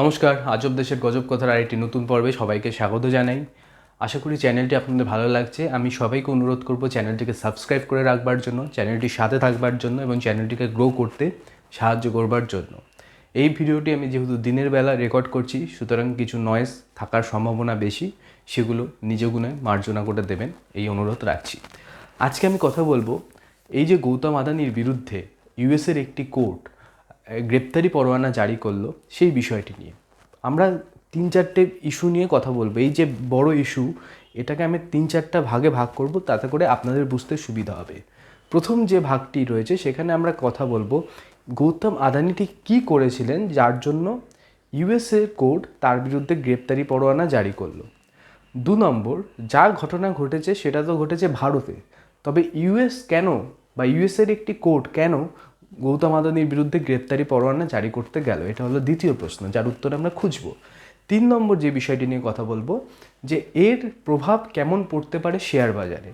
নমস্কার আজব দেশের গজব কথার আরেকটি নতুন পর্বে সবাইকে স্বাগত জানাই। আশা করি চ্যানেলটি আপনাদের ভালো লাগছে। আমি সবাইকে অনুরোধ করব চ্যানেলটিকে সাবস্ক্রাইব করে রাখবার জন্য চ্যানেলটির সাথে থাকবার জন্য এবং চ্যানেলটিকে গ্রো করতে সাহায্য করবার জন্য। এই ভিডিওটি আমি যেহেতু দিনের বেলা রেকর্ড করছি, সুতরাং কিছু নয়েজ থাকার সম্ভাবনা বেশি, সেগুলো নিজ গুণে মার্জনা করে দেবেন, এই অনুরোধ রাখছি। আজকে আমি কথা বলব, এই যে গৌতম আদানির বিরুদ্ধে ইউএসের একটি কোর্ট গ্রেপ্তারি পরোয়ানা জারি করল সেই বিষয়টি নিয়ে। আমরা তিন চারটে ইস্যু নিয়ে কথা বলব। এই যে বড় ইস্যু, এটাকে আমি তিন চারটা ভাগে ভাগ করব, তাতে করে আপনাদের বুঝতে সুবিধা হবে। প্রথম যে ভাগটি রয়েছে, সেখানে আমরা কথা বলব গৌতম আদানিটি কি করেছিলেন, যার জন্য ইউএসএ কোর্ট তার বিরুদ্ধে গ্রেপ্তারি পরোয়ানা জারি করল। দু নম্বর, যা ঘটনা ঘটেছে, সেটা তো ঘটেছে ভারতে। তবে ইউএস কেন বা ইউএসের একটি কোর্ট কেন গৌতম আদানির বিরুদ্ধে গ্রেপ্তারি পরোয়ানা জারি করতে গেল। এটা হলো দ্বিতীয় প্রশ্ন, যার উত্তর আমরা খুঁজব। তিন নম্বর যে বিষয়টি নিয়ে কথা বলব, যে এর প্রভাব কেমন পড়তে পারে শেয়ার বাজারে?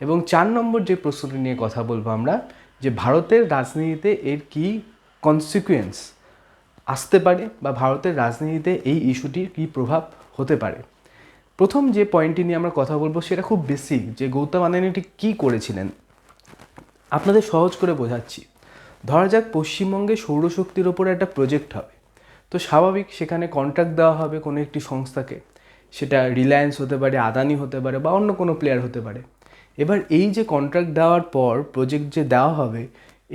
এবং চার নম্বর যে প্রশ্নটি নিয়ে কথা বলব আমরা, যে ভারতের রাজনীতিতে এর কি কনসিকুয়েন্স আসতে পারে বা ভারতের রাজনীতিতে এই ইস্যুটির কী প্রভাব হতে পারে? প্রথম যে পয়েন্টটি নিয়ে আমরা কথা বলব সেটা খুব বেসিক যে গৌতম আদানিটি কী করেছিলেন? আপনাদের সহজ করে বোঝাচ্ছি। ধরা যাক পশ্চিমবঙ্গে সৌরশক্তির ওপরে একটা প্রজেক্ট হবে। তো স্বাভাবিক সেখানে কন্ট্রাক্ট দেওয়া হবে কোনো একটি সংস্থাকে। সেটা রিলায়েন্স হতে পারে আদানি হতে পারে বা অন্য কোনো প্লেয়ার হতে পারে। এবার এই যে কন্ট্রাক্ট দেওয়ার পর প্রজেক্ট যে দেওয়া হবে,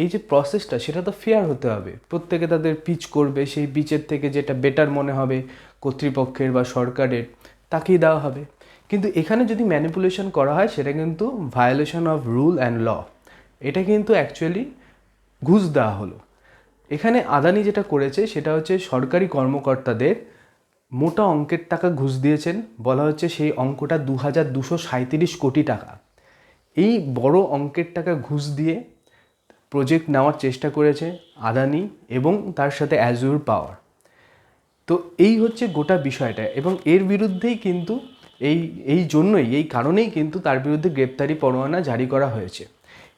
এই যে প্রসেসটা সেটা তো ফেয়ার হতে হবে। প্রত্যেকে তাদের পিচ করবে, সেই পিচের থেকে যেটা বেটার মনে হবে কর্তৃপক্ষের বা সরকারের, তাকেই দেওয়া হবে। কিন্তু এখানে যদি ম্যানিপুলেশন করা হয়, সেটা কিন্তু violation of rule and law এটা কিন্তু অ্যাকচুয়ালি ঘুষ দেওয়া হলো। এখানে আদানি যেটা করেছে সেটা হচ্ছে সরকারি কর্মকর্তাদের মোটা অঙ্কের টাকা ঘুষ দিয়েছেন। বলা হচ্ছে সেই অঙ্কটা দু হাজার দুশো সাঁত্রিশ কোটি টাকা। এই বড় অঙ্কের টাকা ঘুষ দিয়ে প্রজেক্ট নেওয়ার চেষ্টা করেছে আদানি এবং তার সাথে অ্যাজুর পাওয়ার তো এই হচ্ছে গোটা বিষয়টা এবং এর বিরুদ্ধেই কিন্তু এই এই জন্যই, এই কারণেই কিন্তু তার বিরুদ্ধে গ্রেপ্তারি পরোয়ানা জারি করা হয়েছে।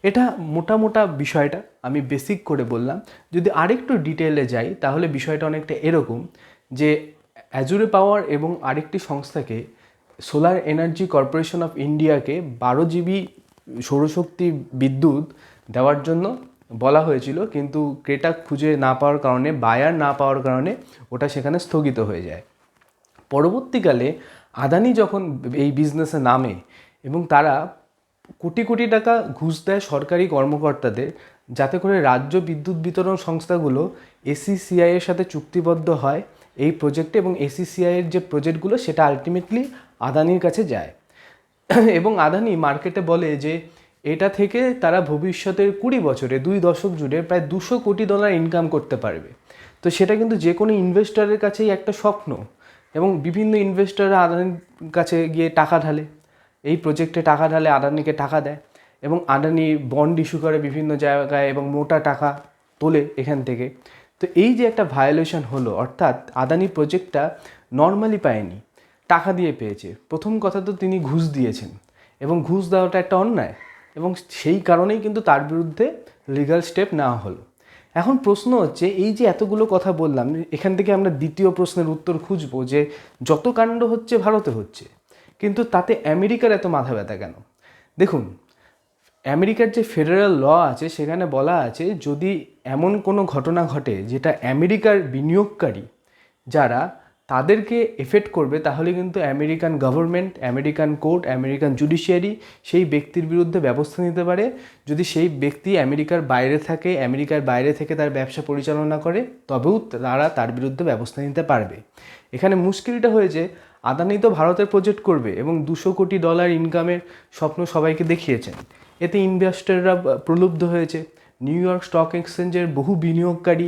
এটা মোটা মোটা বিষয়টা আমি বেসিক করে বললাম। যদি আরেকটু ডিটেলে যাই, তাহলে বিষয়টা অনেকটা এরকম যে অ্যাজুরে পাওয়ার এবং আরেকটি সংস্থাকে সোলার এনার্জি কর্পোরেশন অফ ইন্ডিয়াকে বারো জিবি সৌরশক্তি বিদ্যুৎ দেওয়ার জন্য বলা হয়েছিল, কিন্তু ক্রেটা খুঁজে না পাওয়ার কারণে বায়ার না পাওয়ার কারণে ওটা সেখানে স্থগিত হয়ে যায়। পরবর্তীকালে আদানি যখন এই বিজনেসে নামে এবং তারা কোটি কোটি টাকা ঘুষ দেয় সরকারি কর্মকর্তাদের, যাতে করে রাজ্য বিদ্যুৎ বিতরণ সংস্থাগুলো এসিসিআই এর সাথে চুক্তিবদ্ধ হয় এই প্রজেক্টে এবং এসিসিআই এর যে প্রজেক্টগুলো সেটা আলটিমেটলি আদানির কাছে যায়। এবং আদানি মার্কেটে বলে যে, এটা থেকে তারা ভবিষ্যতের কুড়ি বছরে, দুই দশক জুড়ে প্রায় দুশো কোটি ডলার ইনকাম করতে পারবে। তো সেটা কিন্তু যে কোনো ইনভেস্টরের কাছেই একটা স্বপ্ন। এবং বিভিন্ন ইনভেস্টররা আদানির কাছে গিয়ে টাকা ঢালে। এই প্রজেক্টে টাকা ঢালে আদানিকে টাকা দেয় এবং আদানি বন্ড ইস্যু করে বিভিন্ন জায়গায় এবং মোটা টাকা তোলে এখান থেকে। তো এই যে একটা ভায়োলেশন হলো, অর্থাৎ আদানি প্রজেক্টটা নর্মালি পায়নি, টাকা দিয়ে পেয়েছে। প্রথম কথা তো তিনি ঘুষ দিয়েছেন এবং ঘুষ দেওয়াটা একটা অন্যায় এবং সেই কারণেই কিন্তু তার বিরুদ্ধে লিগাল স্টেপ নেওয়া হলো। এখন প্রশ্ন হচ্ছে, এই যে এতগুলো কথা বললাম, এখান থেকে আমরা দ্বিতীয় প্রশ্নের উত্তর খুঁজবো যে যত কাণ্ড হচ্ছে ভারতে হচ্ছে। কিন্তু তাতে আমেরিকার এত মাথা ব্যথা কেন? দেখুন, আমেরিকার যে ফেডারেল ল আছে, সেখানে বলা আছে যদি এমন কোনো ঘটনা ঘটে যেটা আমেরিকার বিনিয়োগকারী যারা তাদেরকে এফেক্ট করবে, তাহলে কিন্তু American government, American court, American judiciary সেই ব্যক্তির বিরুদ্ধে ব্যবস্থা নিতে পারে। যদি সেই ব্যক্তি আমেরিকার বাইরে থাকে, আমেরিকার বাইরে থেকে তার ব্যবসা পরিচালনা করে, তবেও তারা তার বিরুদ্ধে ব্যবস্থা নিতে পারবে। এখানে মুশকিলটা হয়েছে আদানি তো ভারতের প্রজেক্ট করবে এবং দুশো কোটি ডলার ইনকামের স্বপ্ন সবাইকে দেখিয়েছেন। এতে ইনভেস্টররা প্রলুব্ধ হয়েছে। নিউ ইয়র্ক স্টক এক্সচেঞ্জের বহু বিনিয়োগকারী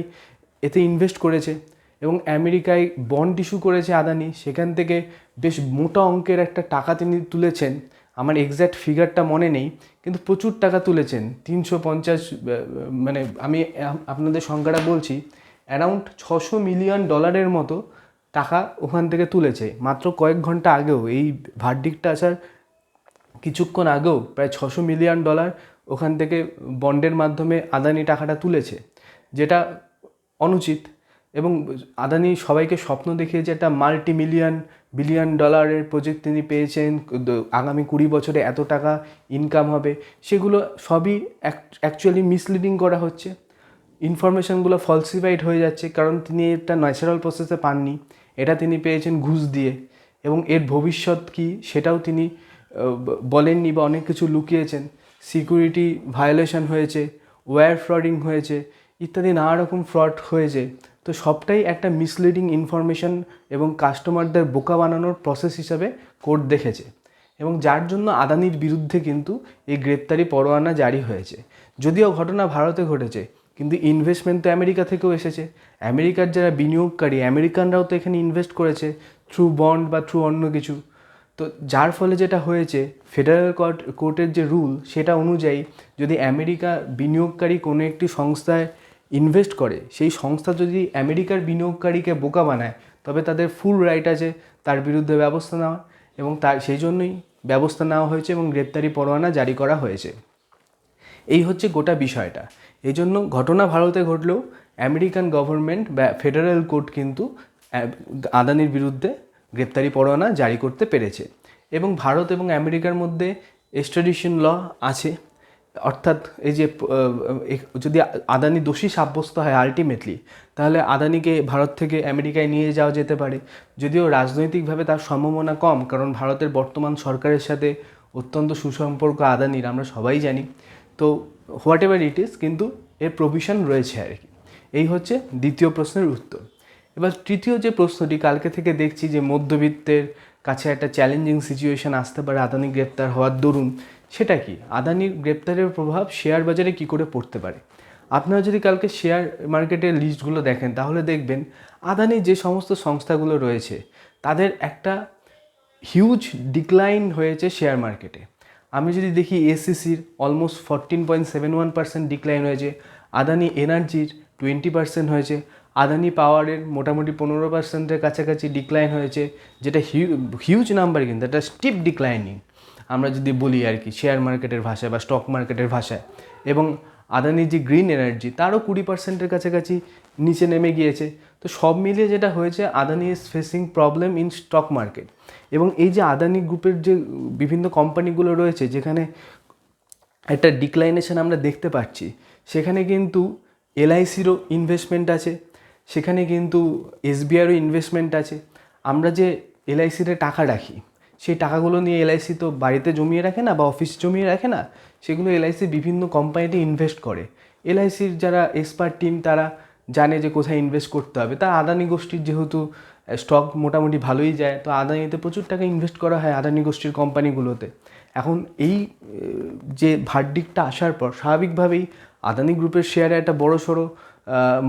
এতে ইনভেস্ট করেছে এবং আমেরিকায় বন্ড ইস্যু করেছে আদানি। সেখান থেকে বেশ মোটা অঙ্কের একটা টাকা তিনি তুলেছেন। আমার এক্স্যাক্ট ফিগারটা মনে নেই, কিন্তু প্রচুর টাকা তুলেছেন। তিনশো পঞ্চাশ মানে আমি আপনাদের সংখ্যাটা বলছি। অ্যারাউন্ড ছশো মিলিয়ন ডলারের মতো টাকা ওখান থেকে তুলেছে। মাত্র কয়েক ঘণ্টা আগেও, এই ভার্ডিকটা আসার কিছুক্ষণ আগেও প্রায় ছশো মিলিয়ন ডলার ওখান থেকে বন্ডের মাধ্যমে আদানি টাকাটা তুলেছে, যেটা অনুচিত এবং আদানি সবাইকে স্বপ্ন দেখিয়েছে একটা মাল্টি মিলিয়ন বিলিয়ন ডলারের প্রজেক্ট তিনি পেয়েছেন আগামী কুড়ি বছরে এত টাকা ইনকাম হবে, সেগুলো সবই অ্যাকচুয়ালি মিসলিডিং করা হচ্ছে। ইনফরমেশনগুলো ফলসিফাইড হয়ে যাচ্ছে, কারণ তিনি এটা ন্যাচারাল প্রসেসে পাননি। এটা তিনি পেয়েছেন ঘুষ দিয়ে। এবং এর ভবিষ্যৎ কী সেটাও তিনি বলেননি বা অনেক কিছু লুকিয়েছেন। সিকিউরিটি ভায়োলেশন হয়েছে ওয়্যার ফ্রডিং হয়েছে, ইত্যাদি নানা রকম ফ্রড হয়েছে। তো সবটাই একটা মিসলিডিং ইনফরমেশন এবং কাস্টমারদের বোকা বানানোর প্রসেস হিসাবে কোর্ট দেখেছে। এবং যার জন্য আদানির বিরুদ্ধে কিন্তু এই গ্রেপ্তারি পরোয়ানা জারি হয়েছে। যদিও ঘটনা ভারতে ঘটেছে কিন্তু ইনভেস্টমেন্ট তো আমেরিকা থেকেও এসেছে। আমেরিকার যারা বিনিয়োগকারী, আমেরিকানরাও তো এখানে ইনভেস্ট করেছে থ্রু বন্ড বা থ্রু অন্য কিছু। তো যার ফলে যেটা হয়েছে ফেডারেল কোর্ট কোর্টের যে রুল সেটা অনুযায়ী যদি আমেরিকা বিনিয়োগকারী কোনো একটি সংস্থায় ইনভেস্ট করে, সেই সংস্থা যদি আমেরিকার বিনিয়োগকারীকে বোকা বানায়, তবে তাদের ফুল রাইট আছে তার বিরুদ্ধে ব্যবস্থা নেওয়া এবং তার, সেই জন্যই ব্যবস্থা নেওয়া হয়েছে এবং গ্রেপ্তারি পরোয়ানা জারি করা হয়েছে। এই হচ্ছে গোটা বিষয়টা। এই জন্য ঘটনা ভারতে ঘটলেও আমেরিকান গভর্নমেন্ট বা ফেডারেল কোর্ট কিন্তু আদানির বিরুদ্ধে গ্রেপ্তারি পরোয়ানা জারি করতে পেরেছে। এবং ভারত এবং আমেরিকার মধ্যে এক্সট্রাডিশন ল আছে। অর্থাৎ এই যে যদি আদানি দোষী সাব্যস্ত হয় আলটিমেটলি তাহলে আদানিকে ভারত থেকে আমেরিকায় নিয়ে যাওয়া যেতে পারে। যদিও রাজনৈতিকভাবে তার সম্ভাবনা কম, কারণ ভারতের বর্তমান সরকারের সাথে অত্যন্ত সুসম্পর্ক আদানির, আমরা সবাই জানি। তো হোয়াট এভার ইট ইজ, কিন্তু এর প্রভিশন রয়েছে আর কি। এই হচ্ছে দ্বিতীয় প্রশ্নের উত্তর। এবার তৃতীয় যে প্রশ্নটি, কালকে থেকে দেখছি যে মধ্যবিত্তের কাছে একটা চ্যালেঞ্জিং সিচুয়েশন আসতে পারে আদানি গ্রেপ্তার হওয়ার দরুন, সেটা কি? আদানির গ্রেপ্তারের প্রভাব শেয়ার বাজারে কি করে পড়তে পারে? আপনারা যদি কালকে শেয়ার মার্কেটের লিস্টগুলো দেখেন, তাহলে দেখবেন আদানি যে সমস্ত সংস্থাগুলো রয়েছে, তাদের একটা হিউজ ডিক্লাইন হয়েছে শেয়ার মার্কেটে আমি যদি দেখি এসিসির almost fourteen point seven one percent decline হয়েছে আদানি এনার্জির টোয়েন্টি পার্সেন্ট হয়েছে আদানি পাওয়ারের মোটামুটি পনেরো পার্সেন্টের কাছাকাছি ডিক্লাইন হয়েছে, যেটা হিউজ নাম্বার কিন্তু, এটা স্টিপ ডিক্লাইনিং আমরা যদি বলি আর কি শেয়ার মার্কেটের ভাষায় বা স্টক মার্কেটের ভাষায়। এবং আদানির যে গ্রিন এনার্জি তারও কুড়ি পার্সেন্টের কাছাকাছি নিচে নেমে গিয়েছে। তো সব মিলিয়ে যেটা হয়েছে, Adani is facing problem in stock market এবং এই যে আদানি গ্রুপের যে বিভিন্ন কোম্পানিগুলো রয়েছে, যেখানে একটা ডিক্লাইনেশন আমরা দেখতে পাচ্ছি, সেখানে কিন্তু এলআইসিরও ইনভেস্টমেন্ট আছে, সেখানে কিন্তু এসবিআইয়েরও ইনভেস্টমেন্ট আছে। আমরা যে এলআইসিতে টাকা রাখি, সেই টাকাগুলো নিয়ে এলআইসি তো বাড়িতে জমিয়ে রাখে না বা অফিস জমিয়ে রাখে না, সেগুলো এলআইসি বিভিন্ন কোম্পানিতে ইনভেস্ট করে। এলআইসির যারা এক্সপার্ট টিম তারা জানে যে কোথায় ইনভেস্ট করতে হবে। তা আদানি গোষ্ঠীর যেহেতু স্টক মোটামুটি ভালোই যায়, তো আদানিতে প্রচুর টাকা ইনভেস্ট করা হয় আদানি গোষ্ঠীর কোম্পানিগুলোতে এখন এই যে ভার্ডিকটা আসার পর স্বাভাবিকভাবেই আদানি গ্রুপের শেয়ারে একটা বড় সড়ো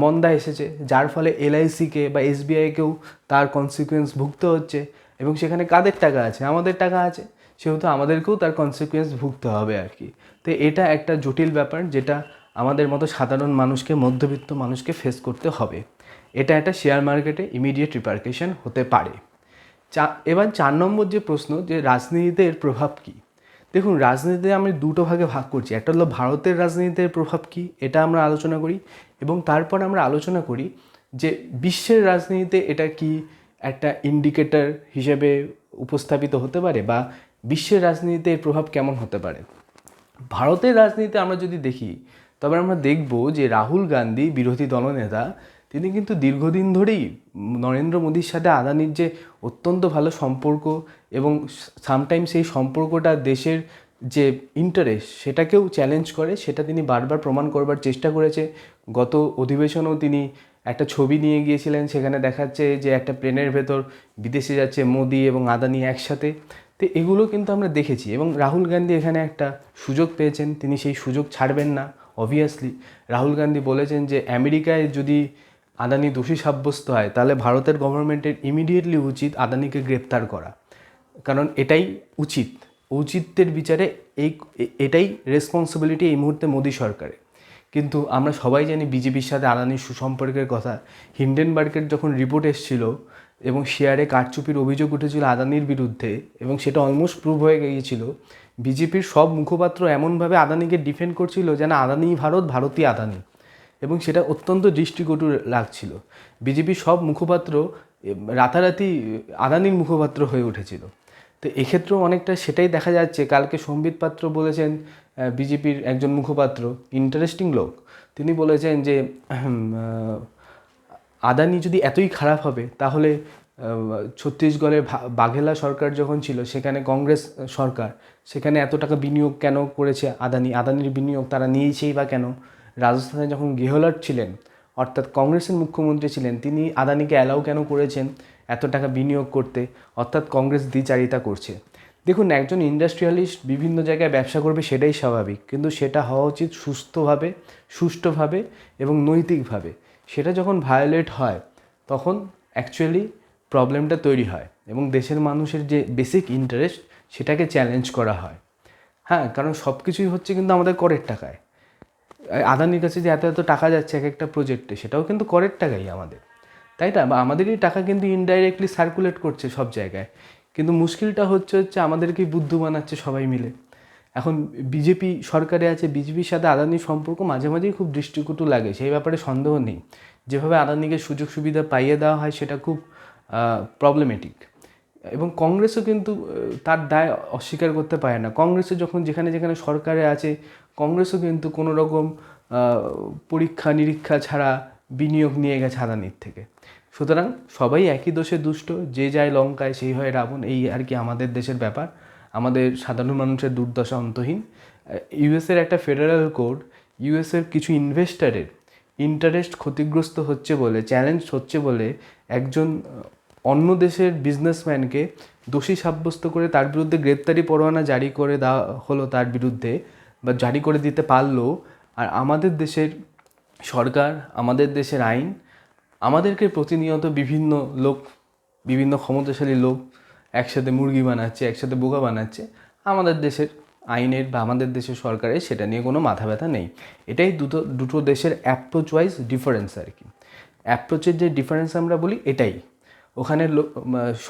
মন্দা এসেছে, যার ফলে এলআইসিকে বা এসবিআইকেও তার কনসিকুয়েন্স ভুগতে হচ্ছে এবং সেখানে কাদের টাকা আছে? আমাদের টাকা আছে, সেহেতু আমাদেরকেও তার কনসিকুয়েন্স ভুগতে হবে আর কি। তো এটা একটা জটিল ব্যাপার যেটা আমাদের মতো সাধারণ মানুষকে, মধ্যবিত্ত মানুষকে ফেস করতে হবে। এটা একটা শেয়ার মার্কেটে ইমিডিয়েট রিপার্কেশন হতে পারে। চা, এবার চার নম্বর যে প্রশ্ন যে রাজনীতিতে এর প্রভাব কী? দেখুন, রাজনীতিতে আমি দুটো ভাগে ভাগ করছি। একটা হলো ভারতের রাজনীতিতে প্রভাব কী? এটা আমরা আলোচনা করি এবং তারপর আমরা আলোচনা করি যে বিশ্বের রাজনীতিতে এটা কি একটা ইন্ডিকেটর হিসেবে উপস্থাপিত হতে পারে বা বিশ্বের রাজনীতিতে এর প্রভাব কেমন হতে পারে? ভারতের রাজনীতিতে আমরা যদি দেখি তবে আমরা দেখব যে রাহুল গান্ধী, বিরোধী দলনেতা, তিনি কিন্তু দীর্ঘদিন ধরেই নরেন্দ্র মোদীর সাথে আদানির যে অত্যন্ত ভালো সম্পর্ক এবং সামটাইম সেই সম্পর্কটা দেশের যে ইন্টারেস্ট সেটাকেও চ্যালেঞ্জ করে, সেটা তিনি বারবার প্রমাণ করবার চেষ্টা করেছে। গত অধিবেশনেও তিনি একটা ছবি নিয়ে গিয়েছিলেন, সেখানে দেখাচ্ছে যে একটা প্লেনের ভেতর বিদেশে যাচ্ছে মোদি এবং আদানি একসাথে। তো এগুলো কিন্তু আমরা দেখেছি এবং রাহুল গান্ধী এখানে একটা সুযোগ পেয়েছেন, তিনি সেই সুযোগ ছাড়বেন না। অবভিয়াসলি রাহুল গান্ধী বলেছেন যে আমেরিকায় যদি আদানি দোষী সাব্যস্ত হয়, তাহলে ভারতের গভর্নমেন্টের ইমিডিয়েটলি উচিত আদানিকে গ্রেপ্তার করা। কারণ এটাই উচিত। ঔচিত্যের বিচারে এই, এটাই রেসপন্সিবিলিটি এই মুহূর্তে মোদী সরকারের। কিন্তু আমরা সবাই জানি বিজেপির সাথে আদানির সুসম্পর্কের কথা। হিন্ডেনবার্গের যখন রিপোর্ট এসেছিল এবং শেয়ারে কারচুপির অভিযোগ উঠেছিল আদানির বিরুদ্ধে, এবং সেটা অলমোস্ট প্রুভ হয়ে গিয়েছিল বিজেপির সব মুখপাত্র এমনভাবে আদানিকে ডিফেন্ড করছিল যেন আদানি ভারত ভারতই আদানি। এবং সেটা অত্যন্ত দৃষ্টিকটু লাগছিল। বিজেপির সব মুখপাত্র রাতারাতি আদানির মুখপাত্র হয়ে উঠেছিল। তো এক্ষেত্রেও অনেকটা সেটাই দেখা যাচ্ছে। কালকে সম্বিত পাত্র বলেছেন বিজেপির একজন মুখপাত্র ইন্টারেস্টিং লোক। তিনি বলেছেন যে আদানি যদি এতই খারাপ হবে, তাহলে ভা- বাঘেলা সরকার যখন ছিল, সেখানে কংগ্রেস সরকার, সেখানে এত টাকা বিনিয়োগ কেন করেছে আদানি? আদানির বিনিয়োগ তারা নিয়েছেই বা কেন? রাজস্থানে যখন গেহলট ছিলেন, অর্থাৎ কংগ্রেসের মুখ্যমন্ত্রী ছিলেন, তিনি আদানিকে অ্যালাউ কেন করেছেন এত টাকা বিনিয়োগ করতে? অর্থাৎ কংগ্রেস দ্বিচারিতা করছে। দেখুন, একজন ইন্ডাস্ট্রিয়ালিস্ট বিভিন্ন জায়গায় ব্যবসা করবে সেটাই স্বাভাবিক, কিন্তু সেটা হওয়া উচিত সুস্থভাবে, সুষ্ঠুভাবে এবং নৈতিকভাবে। সেটা যখন ভায়োলেট হয়, তখন অ্যাকচুয়ালি প্রবলেমটা তৈরি হয় এবং দেশের মানুষের যে বেসিক ইন্টারেস্ট সেটাকে চ্যালেঞ্জ করা হয়। হ্যাঁ কারণ সব কিছুই হচ্ছে কিন্তু আমাদের করের টাকায়। আদানির কাছে যে এত এত টাকা যাচ্ছে এক একটা প্রজেক্টে সেটাও কিন্তু করের টাকাই আমাদের। তাই না? বা আমাদেরই টাকা কিন্তু ইনডাইরেক্টলি সার্কুলেট করছে সব জায়গায়। কিন্তু মুশকিলটা হচ্ছে হচ্ছে আমাদেরকেই বুদ্ধু বানাচ্ছে সবাই মিলে। এখন বিজেপি সরকারে আছে, বিজেপির সাথে আদানির সম্পর্ক মাঝে মাঝেই খুব দৃষ্টিকটু লাগে, সেই ব্যাপারে সন্দেহ নেই। যেভাবে আদানিকে সুযোগ সুবিধা পাইয়ে দেওয়া হয়, সেটা খুব প্রবলেমেটিক এবং কংগ্রেসও কিন্তু তার দায় অস্বীকার করতে পারে না। কংগ্রেসও যখন যেখানে যেখানে সরকারে আছে, কংগ্রেসও কিন্তু কোনো রকম পরীক্ষা নিরীক্ষা ছাড়া বিনিয়োগ নিয়ে গেছে আদানির থেকে। সুতরাং সবাই একই দোষে দুষ্ট, যে যায় লঙ্কায় সেই হয় রাবণ, এই আর কি আমাদের দেশের ব্যাপার। আমাদের সাধারণ মানুষের দুর্দশা অন্তহীন। ইউএসের একটা ফেডারেল কোড, ইউএসের কিছু ইনভেস্টারের ইন্টারেস্ট ক্ষতিগ্রস্ত হচ্ছে বলে চ্যালেঞ্জ হচ্ছে বলে একজন অন্য দেশের বিজনেসম্যানকে দোষী সাব্যস্ত করে তার বিরুদ্ধে গ্রেপ্তারি পরোয়ানা জারি করে দেওয়া হলো তার বিরুদ্ধে বা জারি করে দিতে পারল। আর আমাদের দেশের সরকার, আমাদের দেশের আইন, আমাদেরকে প্রতিনিয়ত বিভিন্ন লোক, বিভিন্ন ক্ষমতাশালী লোক একসাথে মুরগি বানাচ্ছে, একসাথে বোকা বানাচ্ছে। আমাদের দেশের আইনের বা আমাদের দেশের সরকারের সেটা নিয়ে কোনো মাথা ব্যথা নেই। এটাই দুটো দুটো দেশের অ্যাপ্রোচ ওয়াইজ ডিফারেন্স আর কি। অ্যাপ্রোচের যে ডিফারেন্স আমরা বলি, এটাই। ওখানে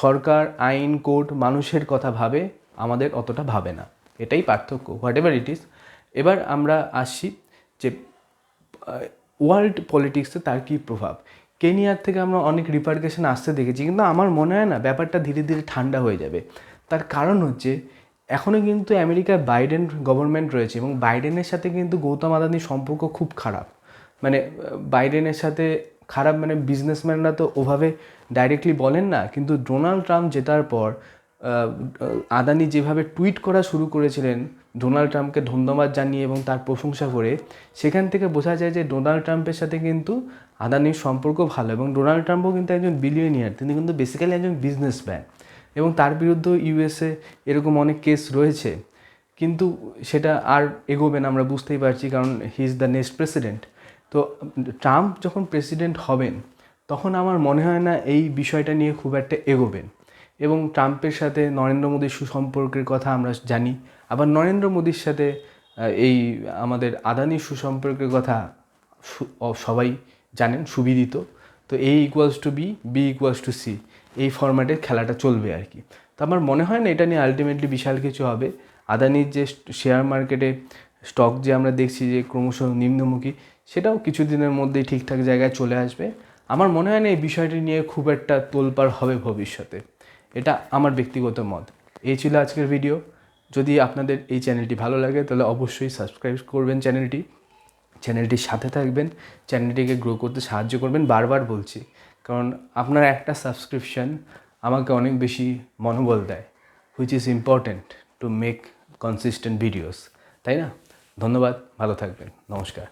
সরকার, আইন, কোর্ট, মানুষের কথা ভাবে, আমাদের অতটা ভাবে না। এটাই পার্থক্য হোয়াট এভার ইট ইজ এবার আমরা আসছি যে ওয়ার্ল্ড পলিটিক্সে তার কী প্রভাব? কেনিয়ার থেকে আমরা অনেক রিপার্কেশন আসতে দেখেছি, কিন্তু আমার মনে হয় না, ব্যাপারটা ধীরে ধীরে ঠান্ডা হয়ে যাবে। তার কারণ হচ্ছে এখনও কিন্তু আমেরিকায় বাইডেন গভর্নমেন্ট রয়েছে, এবং বাইডেনের সাথে কিন্তু গৌতম আদানির সম্পর্ক খুব খারাপ। মানে বাইডেনের সাথে খারাপ মানে বিজনেসম্যানরা তো ওভাবে ডাইরেক্টলি বলেন না, কিন্তু ডোনাল্ড ট্রাম্প জেতার পর আদানি যেভাবে টুইট করা শুরু করেছিলেন ডোনাল্ড ট্রাম্পকে ধন্যবাদ জানিয়ে এবং তার প্রশংসা করে, সেখান থেকে বোঝা যায় যে ডোনাল্ড ট্রাম্পের সাথে কিন্তু আদানির সম্পর্ক ভালো এবং ডোনাল্ড ট্রাম্পও কিন্তু একজন বিলিয়নিয়ার তিনি কিন্তু বেসিক্যালি একজন বিজনেসম্যান এবং তার বিরুদ্ধেও ইউএসএ এরকম অনেক কেস রয়েছে। কিন্তু সেটা আর এগোবে না, আমরা বুঝতেই পারছি কারণ he is the next president তো ট্রাম্প যখন প্রেসিডেন্ট হবেন তখন আমার মনে হয় না এই বিষয়টা নিয়ে খুব একটা এগোবেন। এবং ট্রাম্পের সাথে নরেন্দ্র মোদীর সুসম্পর্কের কথা আমরা জানি। আবার নরেন্দ্র মোদীর সাথে এই আমাদের আদানির সুসম্পর্কের কথা সবাই জানেন, সুবিদিত। তো A equals to B B equals to C এই ফরম্যাটের খেলাটা চলবে আর কি। তো আমার মনে হয় না এটা নিয়ে আলটিমেটলি বিশাল কিছু হবে। আদানির যে শেয়ার মার্কেটে স্টক যে আমরা দেখছি যে ক্রমশ নিম্নমুখী, সেটাও কিছুদিনের মধ্যেই ঠিকঠাক জায়গায় চলে আসবে। আমার মনে হয় না এই বিষয়টি নিয়ে খুব একটা তোলপাড় হবে ভবিষ্যতে। এটা আমার ব্যক্তিগত মত। এই ছিল আজকের ভিডিও। যদি আপনাদের এই চ্যানেলটি ভালো লাগে, তাহলে অবশ্যই সাবস্ক্রাইব করবেন চ্যানেলটি। চ্যানেলটির সাথে থাকবেন। চ্যানেলটিকে গ্রো করতে সাহায্য করবেন। বারবার বলছি, কারণ আপনার একটা সাবস্ক্রিপশন আমাকে অনেক বেশি মনোবল দেয় which is important to make consistent videos তাই না? ধন্যবাদ, ভালো থাকবেন। নমস্কার।